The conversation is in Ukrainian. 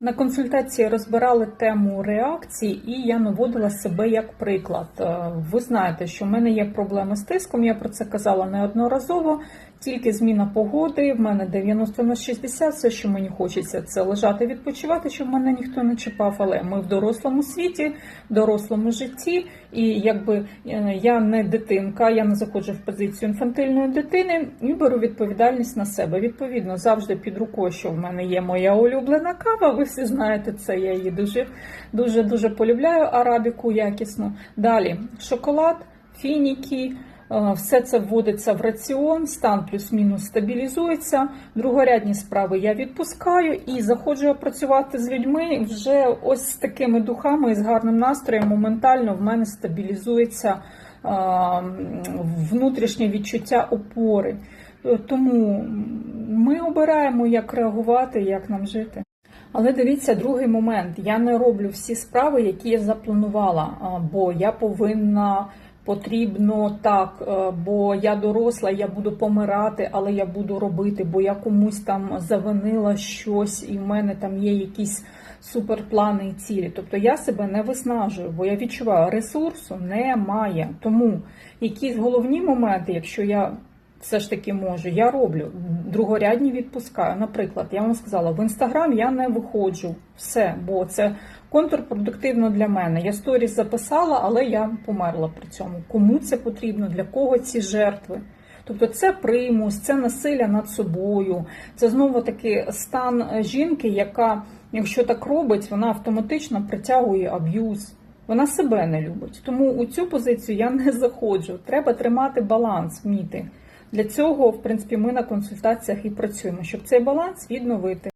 На консультації розбирали тему реакції, і я наводила себе як приклад. Е, Ви знаєте, що в мене є проблеми з тиском. Я про це казала неодноразово. Тільки зміна погоди. В мене 90 на 60, Все, що мені хочеться, це лежати відпочивати, щоб мене ніхто не чіпав. Але ми в дорослому світі, в дорослому житті, і якби е, я не дитинка, я не заходжу в позицію інфантильної дитини і беру відповідальність на себе. Відповідно, завжди під рукою, що в мене є моя улюблена кава. Ви всі знаєте це. Я її дуже дуже дуже полюбляю. Арабіку якісну. Далі шоколад, фініки. Е, Все це вводиться в раціон, стан плюс-мінус стабілізується. Другорядні справи я відпускаю і заходжу працювати з людьми вже ось з такими духами і з гарним настроєм. Моментально в мене стабілізується е, внутрішнє відчуття опори. Е, Тому ми обираємо, як реагувати, як нам жити. Але дивіться, другий момент. Я не роблю всі справи, які я запланувала, бо я повинна. Потрібно так, е, бо я доросла, я буду помирати, але я буду робити, бо я комусь там завинила щось, і в мене там є якісь суперплани і цілі. Тобто я себе не виснажую, бо я відчуваю, ресурсу немає. Тому якісь головні моменти, якщо я все ж таки можу, я роблю. Другорядні відпускаю. Наприклад, я вам сказала, в інстаграм я не виходжу. Все, бо це контрпродуктивно для мене. Я сторіс записала, але я померла при цьому. Кому це потрібно, для кого ці жертви? Тобто це примус, це насилля над собою, це знову таки стан жінки, яка, якщо так робить, вона автоматично притягує аб'юз. Вона себе не любить. Тому у цю позицію я не заходжу. Треба тримати баланс, вміти. Для цього, в принципі, ми на консультаціях і працюємо, щоб цей баланс відновити.